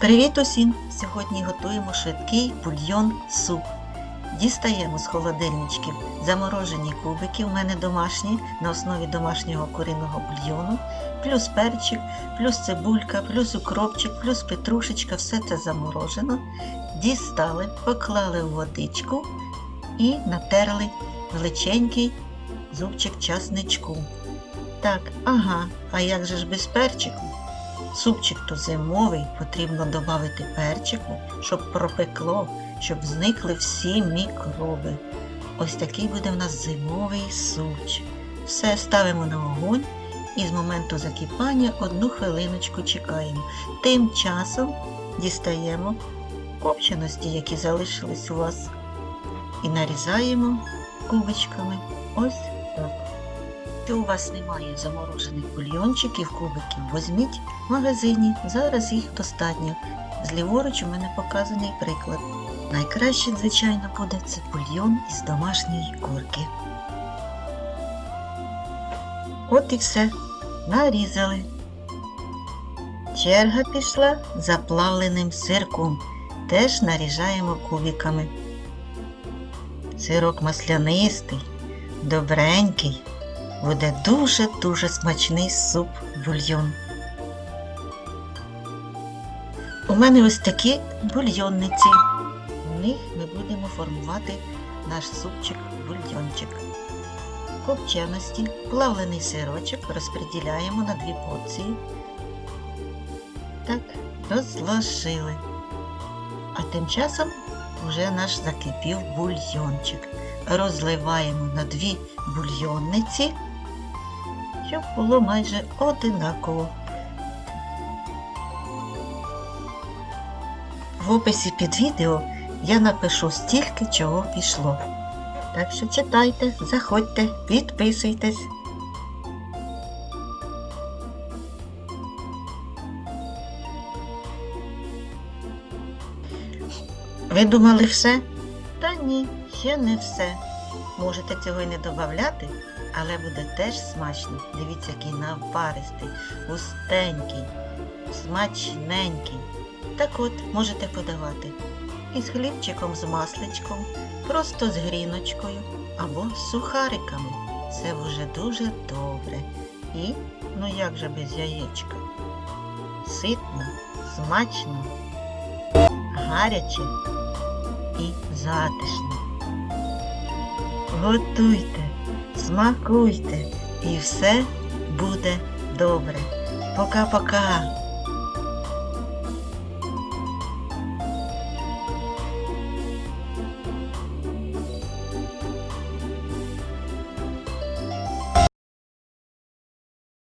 Привіт усім! Сьогодні готуємо швидкий бульйон суп. Дістаємо з холодильничків заморожені кубики, у мене домашні, на основі домашнього куриного бульйону, плюс перчик, плюс цибулька, плюс укропчик, плюс петрушечка, все це заморожено. Дістали, поклали у водичку і натерли величенький зубчик часничку. Так, ага, а як же ж без перчику? Супчик то зимовий, потрібно додати перчику, щоб пропекло, щоб зникли всі мікроби. Ось такий буде в нас зимовий супчик. Все ставимо на огонь і з моменту закипання одну хвилиночку чекаємо. Тим часом дістаємо копченості, які залишились у вас, і нарізаємо кубичками. Ось. Якщо у вас немає заморожених бульйончиків, кубиків, візьміть в магазині. Зараз їх достатньо. Зліворуч у мене показаний приклад. Найкраще, звичайно, буде це бульйон із домашньої курки. От і все. Нарізали. Черга пішла за плавленим сирком. Теж наріжаємо кубиками. Сирок маслянистий, добренький. Буде дуже-дуже смачний суп бульйон. У мене ось такі бульйонниці. В них ми будемо формувати наш супчик бульйончик. Копченості, плавлений сирочок розподіляємо на дві порції. Так, розложили. А тим часом вже наш закипів бульйончик. Розливаємо на дві бульйонниці, щоб було майже одинаково. В описі під відео я напишу стільки чого пішло. Так що читайте, заходьте, підписуйтесь. Ви думали все? Та ні, ще не все. Можете цього й не додати, але буде теж смачно. Дивіться, який наваристий, густенький, смачненький. Так от можете подавати із хлібчиком з масличком, просто з гріночкою або з сухариками. Це вже дуже добре. І, ну як же без яєчка? Ситно, смачно, гаряче і затишно. Готуйте, смакуйте і все буде добре. Пока-пока!